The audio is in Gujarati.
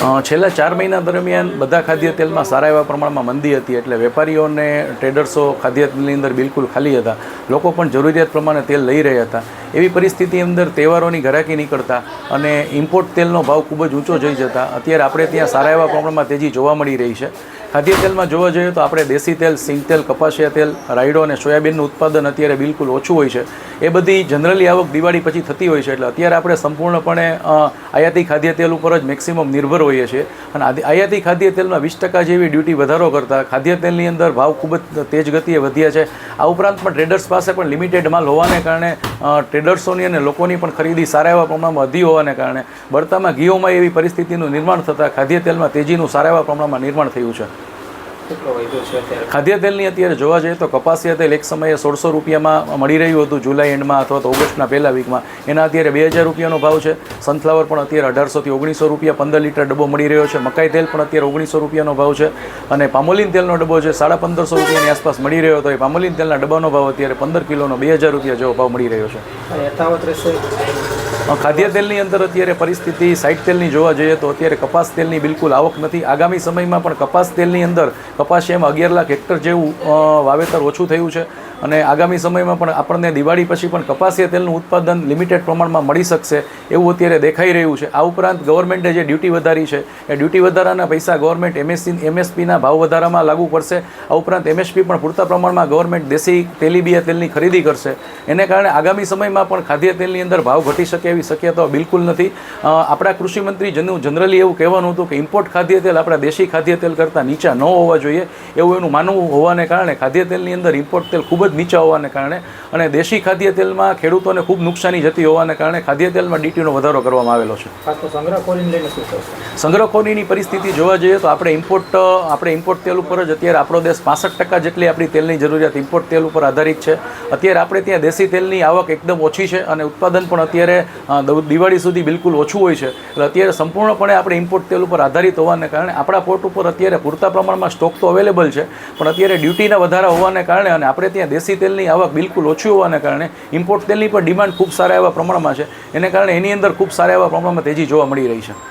છેલ્લા ચાર મહિના દરમિયાન બધા ખાદ્ય તેલમાં સારા એવા પ્રમાણમાં મંદી હતી, એટલે વેપારીઓને, ટ્રેડર્સો ખાદ્ય તેલની અંદર બિલકુલ ખાલી હતા. લોકો પણ જરૂરિયાત પ્રમાણે તેલ લઈ રહ્યા હતા. એવી પરિસ્થિતિ અંદર તહેવારોની ઘરાકી નીકળતા અને ઇમ્પોર્ટ તેલનો ભાવ ખૂબ જ ઊંચો જઈ જતા, અત્યારે આપણે ત્યાં સારા એવા પ્રમાણમાં તેજી જોવા મળી રહી છે. ખાદ્ય તેલમાં જોવા જઈએ તો આપણે દેશી તેલ, સિંગ તેલ, કપાસિયા તેલ, રાયડો અને સોયાબીનનું ઉત્પાદન અત્યારે બિલકુલ ઓછું હોય છે. એ બધી જનરલી આવક દિવાળી પછી થતી હોય છે, એટલે અત્યારે આપણે સંપૂર્ણપણે આયાતી ખાદ્ય તેલ ઉપર જ મેક્સિમમ નિર્ભર હોઈએ છીએ. અને આયાતી ખાદ્ય તેલમાં વીસ ટકા જેવી ડ્યુટી વધારો કરતાં ખાદ્ય તેલની અંદર ભાવ ખૂબ જ તેજ ગતિએ વધ્યા છે. આ ઉપરાંત પણ ટ્રેડર્સ પાસે પણ લિમિટેડ માલ હોવાને કારણે ટ્રેડર્સોની અને લોકોની પણ ખરીદી સારા એવા પ્રમાણમાં વધી હોવાને કારણે બળતામાં ઘીઓમાં એવી પરિસ્થિતિનું નિર્માણ થતાં ખાદ્ય તેલમાં તેજીનું સારા એવા પ્રમાણમાં નિર્માણ થયું છે. કેટલો વધ્યો છે અત્યારે? ખાદ્ય તેલની અત્યારે જોવા જઈએ તો કપાસિયા તેલ એક સમયે સોળસો રૂપિયામાં મળી રહ્યું હતું જુલાઈ એન્ડમાં અથવા તો ઓગસ્ટના પહેલા વીકમાં. એના અત્યારે બે હજાર રૂપિયાનો ભાવ છે. સનફ્લાવર પણ અત્યારે અઢારસોથી ઓગણીસો રૂપિયા પંદર લીટર ડબ્બો મળી રહ્યો છે. મકાઈ તેલ પણ અત્યારે ઓગણીસો રૂપિયાનો ભાવ છે. અને પામોલીન તેલનો ડબ્બો છે સાડા પંદરસો રૂપિયાની આસપાસ મળી રહ્યો હતો. એ પામોલીન તેલના ડબ્બાનો ભાવ અત્યારે પંદર કિલોનો બે હજાર રૂપિયા જેવો ભાવ મળી રહ્યો છે. યથાવત રહેશે? ખાદ્ય તેલની અંદર અત્યારે પરિસ્થિતિ સાઇડ તેલની જોવા જઈએ તો અત્યારે કપાસ તેલની બિલકુલ આવક નથી. આગામી સમયમાં પણ કપાસ તેલની અંદર કપાસિયામાં અગિયાર લાખ હેક્ટર જેવું વાવેતર ઓછું થયું છે. અને આગામી સમયમાં પણ આપણને દિવાળી પછી પણ કપાસિયા તેલનું ઉત્પાદન લિમિટેડ પ્રમાણમાં મળી શકશે એવું અત્યારે દેખાઈ રહ્યું છે. આ ઉપરાંત ગવર્મેન્ટે જે ડ્યુટી વધારી છે, એ ડ્યુટી વધારાના પૈસા ગવર્મેન્ટ એમએસસી એમએસપીના ભાવ વધારામાં લાગુ પડશે. આ ઉપરાંત એમએસપી પણ પૂરતા પ્રમાણમાં ગવર્મેન્ટ દેશી તેલીબિયા તેલની ખરીદી કરશે. એને કારણે આગામી સમયમાં પણ ખાદ્ય તેલની અંદર ભાવ ઘટી શકે એવી શક્યતાઓ બિલકુલ નથી. આપણા કૃષિમંત્રી જનુ જનરલી એવું કહેવાનું હતું કે ઇમ્પોર્ટ ખાદ્ય તેલ આપણા દેશી ખાદ્ય તેલ કરતાં નીચા ન હોવા જોઈએ. એવું એનું માનવું હોવાને કારણે ખાદ્ય તેલની અંદર ઇમ્પોર્ટ તેલ ખૂબ જ નીચા હોવાને કારણે અને દેશી ખાદ્ય તેલમાં ખેડૂતોને ખૂબ નુકસાની જતી હોવાને કારણે ખાદ્ય તેલમાં ડીટીનો વધારો કરવામાં આવેલો છે. તો સંગ્રહખોરીને પરિસ્થિતિ જોવા જઈએ તો આપણે ઇમ્પોર્ટ આપણે ઇમ્પોર્ટ તેલ ઉપર જ અત્યારે આપણો દેશ પાસઠ ટકા જેટલી આપણી તેલની જરૂરિયાત ઇમ્પોર્ટ તેલ ઉપર આધારિત છે. અત્યારે આપણે ત્યાં દેશી તેલની આવક એકદમ ઓછી છે અને ઉત્પાદન પણ અત્યારે દિવાળી સુધી બિલકુલ ઓછું હોય છે. એટલે અત્યારે સંપૂર્ણપણે આપણે ઇમ્પોર્ટ તેલ ઉપર આધારિત હોવાને કારણે આપણા પોર્ટ ઉપર અત્યારે પૂરતા પ્રમાણમાં સ્ટોક તો અવેલેબલ છે, પણ અત્યારે ડ્યુટીના વધારા હોવાને કારણે અને આપણે ત્યાં દેશી તેલની આવક બિલકુલ ઓછી હોવાને કારણે ઇમ્પોર્ટ તેલની પણ ડિમાન્ડ ખૂબ સારા એવા પ્રમાણમાં છે. એને કારણે એની અંદર ખૂબ સારા એવા પ્રમાણમાં તેજી જોવા મળી રહી છે.